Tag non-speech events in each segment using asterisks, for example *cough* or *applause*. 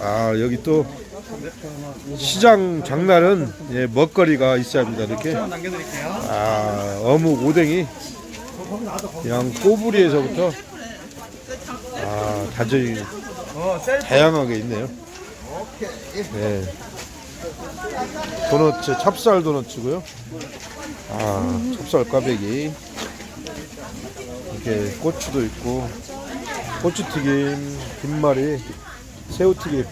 아 여기 또 시장 장날은 예, 먹거리가 있어야 합니다 이렇게. 아 어묵 오뎅이 그냥 꼬부리에서부터 아 다저히 어. 다양하게 있네요. 네. 도넛 찹쌀 도넛이고요. 아 찹쌀 꽈배기 이렇게 고추도 있고 고추튀김, 김말이, 새우튀김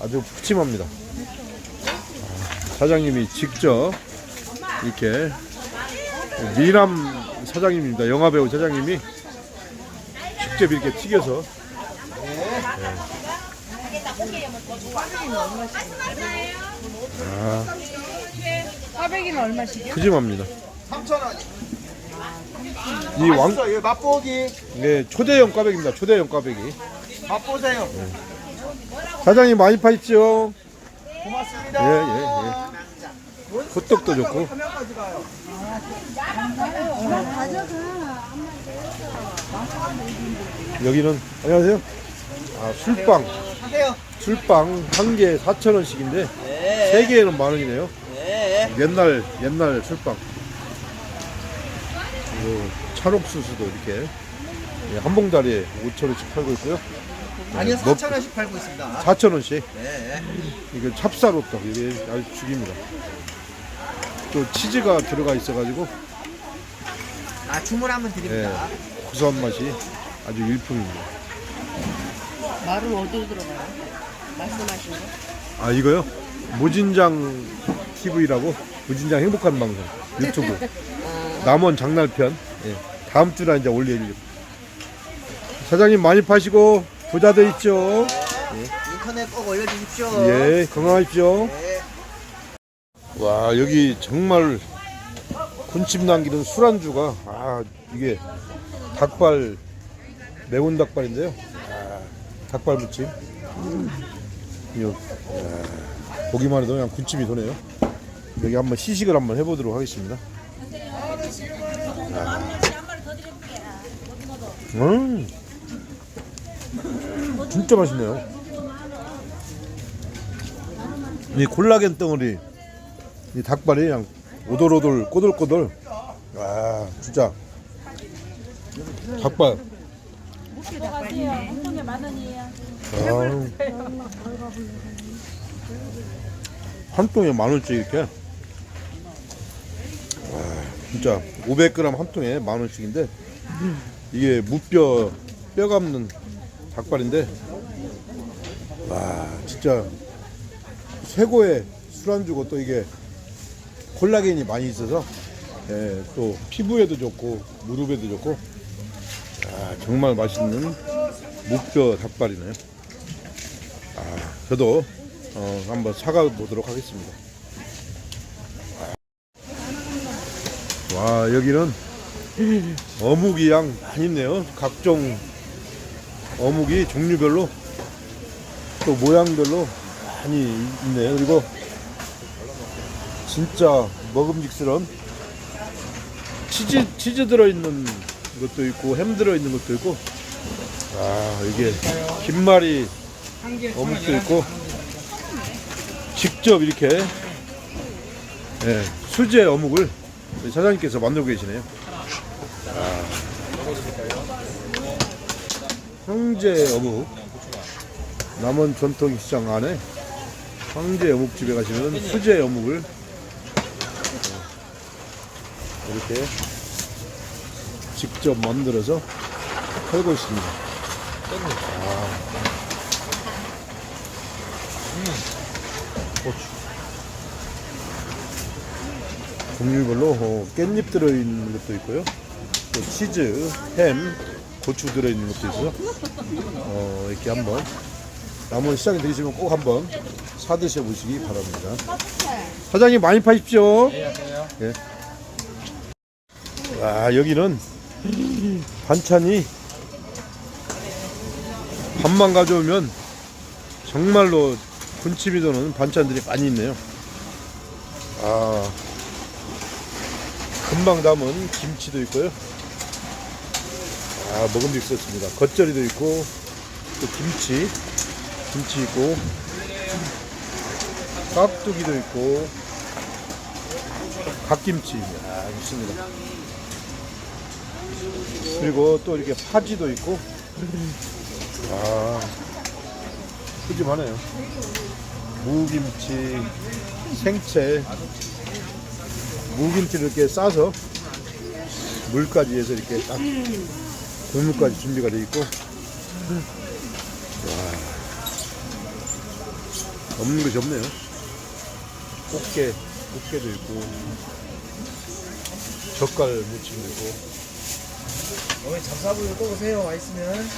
아주 푸짐합니다. 아, 사장님이 직접 이렇게 미남 사장님입니다. 영화배우 사장님이 직접 이렇게 튀겨서 아, 꽈배기는 얼마씩이요? 푸짐합니다. 3,000원. 이 왕, 있어, 이 맛보기. 네, 초대형 꽈배기입니다. 초대형. 맛보세요. 사장님 많이 파십시오. 고맙습니다. 예, 예, 예. 호떡도 좋고. 여기는, 안녕하세요. 아, 술빵. 술빵 한 개에 4,000원씩인데, 네. 세 개에는 만 원이네요. 네. 옛날, 옛날 술빵. 그리고 찰옥수수도 이렇게 예, 한 봉다리에 5,000원씩 팔고 있고요. 아니요, 먹- 4,000원씩 팔고 있습니다. 4,000원씩. 네. 이게 찹쌀호떡 이게 아주 죽입니다. 또 치즈가 들어가 있어가지고 아, 주문 한번 드립니다. 고소한 맛이 아주 일품입니다. 말은 어디로 들어가요? 말씀하신 거? 아 이거요? 무진장 TV라고 무진장 행복한 방송 유튜브 *laughs* 남원 장날편 예, 다음 주나 이제 올려드리고 사장님 많이 파시고 부자 돼 있죠? 인터넷 꼭 올려주십시오. 예 건강하십시오. 네. 와 여기 정말 군침 남기는 술안주가 아 이게 닭발 매운 닭발인데요 아, 닭발 무침 이거 야, 보기만 해도 그냥 군침이 도네요 여기 한번 시식을 한번 해보도록 하겠습니다 아. 음 진짜 맛있네요. 이 콜라겐 덩어리 이 닭발이 그냥 오돌오돌 꼬들꼬들. 와 진짜. 닭발. 아우. 한 통에 만 원씩 이렇게? 와 진짜. 500g 한 통에 만 원씩인데 이게 무뼈 뼈 감는 닭발인데 와 진짜 최고의 술안주고 또 이게 콜라겐이 많이 있어서 예, 또 피부에도 좋고 무릎에도 좋고 아, 정말 맛있는 무뼈 닭발이네요. 아, 저도 어, 한번 사가 보도록 하겠습니다. 아. 와 여기는 어묵이 양 많이 있네요. 각종 어묵이 종류별로 또 모양별로 많이 있네요. 그리고 진짜 먹음직스러운 치즈 치즈 들어있는 것도 있고 햄 들어있는 것도 있고 아 이게 김말이 어묵도 있고 직접 이렇게 예, 수제 어묵을 사장님께서 만들고 계시네요. 아, 황제 어묵 남원 전통 시장 안에 황제 어묵집에 가시면 수제 어묵을 이렇게 직접 만들어서 팔고 있습니다. 아. 고추. 종류별로 어, 깻잎 들어있는 것도 있고요. 또 치즈, 햄, 고추 들어있는 것도 있어서 어, 이렇게 한번 남원 시장에 들으시면 꼭 한번 사 드셔 보시기 바랍니다. 사장님 많이 파십시오. 예. 와 여기는 반찬이 밥만 가져오면 정말로 군침이 도는 반찬들이 많이 있네요. 아 금방 담은 김치도 있고요. 아 먹음직스럽습니다. 겉절이도 있고 또 김치 김치 있고 깍두기도 있고 갓김치 아, 있습니다. 그리고 또 이렇게 파지도 있고 아 푸짐하네요. 무김치, 생채, 무김치를 이렇게 싸서 물까지 해서 이렇게 딱 국물까지 준비가 돼 있고 와 없는 것이 없네요. 꽃게, 꽃게도 있고 젓갈 무침도 있고 어머니 잡사부로 또 오세요. 와 있으면.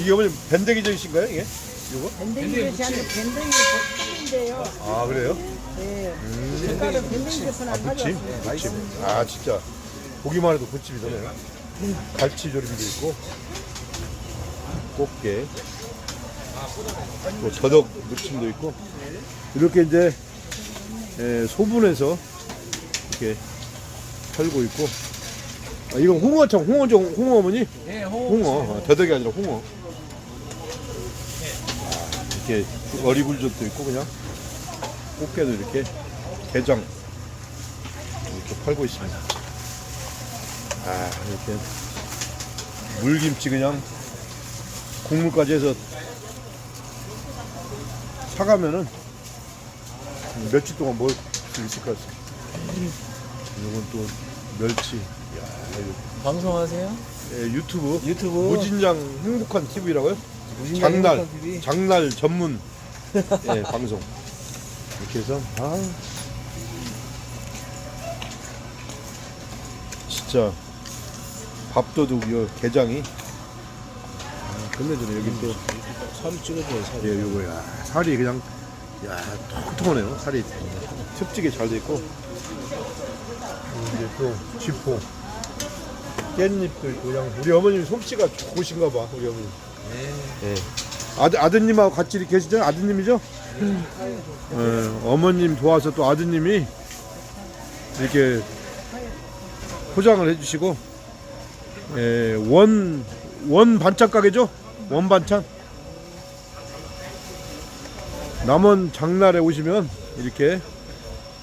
이게 어머니 밴댕이젓이신가요 이게? 이거? 밴댕이젓이 아니고 밴댕이 볶음인데요. 아 그래요? 네. 색깔은 밴댕이젓은 아 안 무침? 가져왔어요. 무침 아 진짜 보기만 해도 무침이잖아요. 갈치조림도 있고 꽃게. 또 저덕 무침도 있고. 이렇게 이제 에, 소분해서 이렇게 팔고 있고. 아, 이건 홍어청 홍어죠 홍어 어머니? 네, 호. 홍어. 아, 저덕이 아니라 홍어. 아, 이렇게 어리굴젓도 있고 그냥. 꽃게도 이렇게 게장. 이렇게 팔고 있습니다 아 이렇게 물김치 그냥 국물까지 해서 사가면은 며칠 동안 먹을 수 있을 것 같습니다. 이건 또 멸치. 야, 이거. 방송하세요? 예, 유튜브. 유튜브. 무진장 행복한 TV라고요? 무진장 장날. 행복한 TV. 장날 전문. 예, 방송. 이렇게 해서 아. 진짜 밥도둑이요 게장이 아, 끝내주네 여기 또 살을 찍어줘요, 살. 예, 요거 야 살이 그냥 야 통통하네요 살이 습지게 잘 돼 있고 이제 또 쥐포 깻잎도 있고 그냥 우리 어머님 솜씨가 좋으신가 봐 우리 어머님 네. 예. 아드, 아드님하고 같이 이렇게 계시죠? 아드님이죠? 예, 어머님 도와서 또 아드님이 이렇게 포장을 해주시고 예, 원, 원 반찬 가게죠? 원 반찬 남원 장날에 오시면 이렇게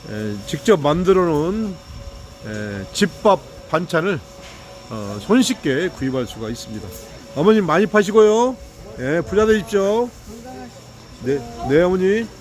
예, 직접 만들어 놓은 예, 집밥 반찬을 어, 손쉽게 구입할 수가 있습니다. 어머님 많이 파시고요. 예, 부자 되십시오. 네, 네 어머니.